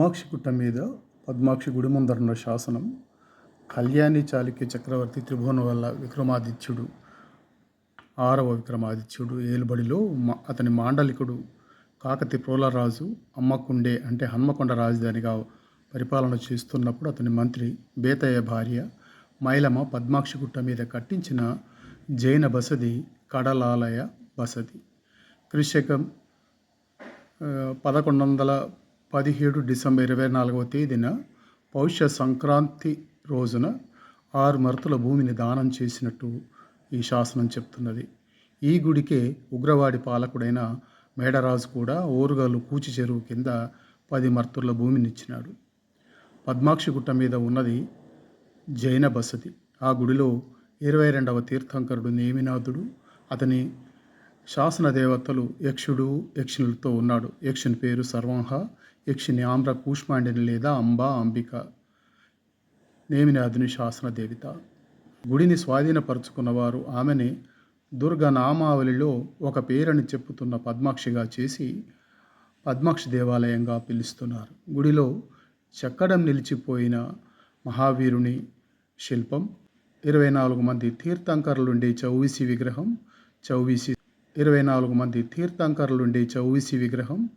పద్మాక్షి గుట్ట మీద పద్మాక్షి గుడి ముందరున్న శాసనం కళ్యాణి చాళుక్య చక్రవర్తి త్రిభువన వల్ల విక్రమాదిత్యుడు ఆరవ విక్రమాదిత్యుడు ఏలుబడిలో అతని మాండలికుడు కాకతి ప్రోలరాజు అమ్మకుండే అంటే హన్మకొండ రాజధానిగా పరిపాలన చేస్తున్నప్పుడు అతని మంత్రి బేతయ్య భార్య మైలమ్మ పద్మాక్షి గుట్ట మీద కట్టించిన జైన బసది కడలాలయ బసది. క్రిషకం పదకొండు వందల పదిహేడు డిసెంబర్ ఇరవై నాలుగవ తేదీన పౌష్య సంక్రాంతి రోజున ఆరు మరతుల భూమిని దానం చేసినట్టు ఈ శాసనం చెప్తున్నది. ఈ గుడికే ఉగ్రవాడి పాలకుడైన మేడరాజు కూడా ఓరుగాలు కూచి చెరువు కింద పది మర్తుల భూమిని ఇచ్చినాడు. పద్మాక్షి గుట్ట మీద ఉన్నది జైన బసది ఆ గుడిలో ఇరవై రెండవ తీర్థంకరుడు నేమినాథుడు. అతని శాసన దేవతలు యక్షుడు యక్షిణులతో ఉన్నాడు. యక్షుని పేరు సర్వంహ యక్షిని ఆమ్ర కూష్మాండిని లేదా అంబా అంబిక. నేమినాథుని శాసన దేవిత గుడిని స్వాధీనపరుచుకున్నవారు ఆమెని దుర్గ నామావళిలో ఒక పేరని చెప్పుతున్న పద్మాక్షిగా చేసి పద్మాక్షి దేవాలయంగా పిలుస్తున్నారు. గుడిలో చెక్కడం నిలిచిపోయిన మహావీరుని శిల్పం ఇరవై నాలుగు మంది తీర్థంకరులుండే చౌవీసి విగ్రహం చౌవీసి ఇరవై నాలుగు మంది తీర్థంకరులుండే చౌవీసి విగ్రహం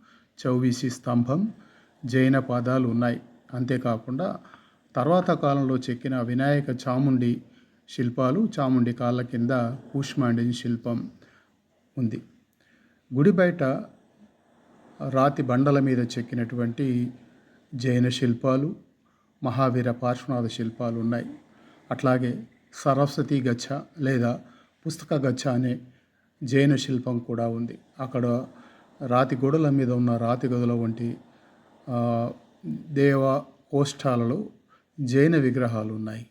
చౌవీసి స్తంభం జైన పాదాలు ఉన్నాయి. అంతేకాకుండా తర్వాత కాలంలో చెక్కిన వినాయక చాముండి శిల్పాలు చాముండి కాళ్ళ కింద కూష్మాండిన్ శిల్పం ఉంది. గుడి బయట రాతి బండల మీద చెక్కినటువంటి జైన శిల్పాలు మహావీర పార్శ్వనాథ శిల్పాలు ఉన్నాయి. అట్లాగే సరస్వతి గచ్చ లేదా పుస్తక గచ్చ అనే జైన శిల్పం కూడా ఉంది. అక్కడ రాతి గోడల మీద ఉన్న రాతి గదుల వంటి దేవ కోష్ఠాలలో జైన విగ్రహాలు ఉన్నాయి.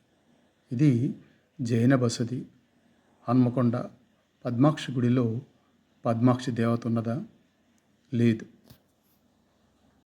ఇది జైన బసది హన్మకొండ పద్మాక్షి గుడిలో పద్మాక్షి దేవత ఉన్నదా? లేదు.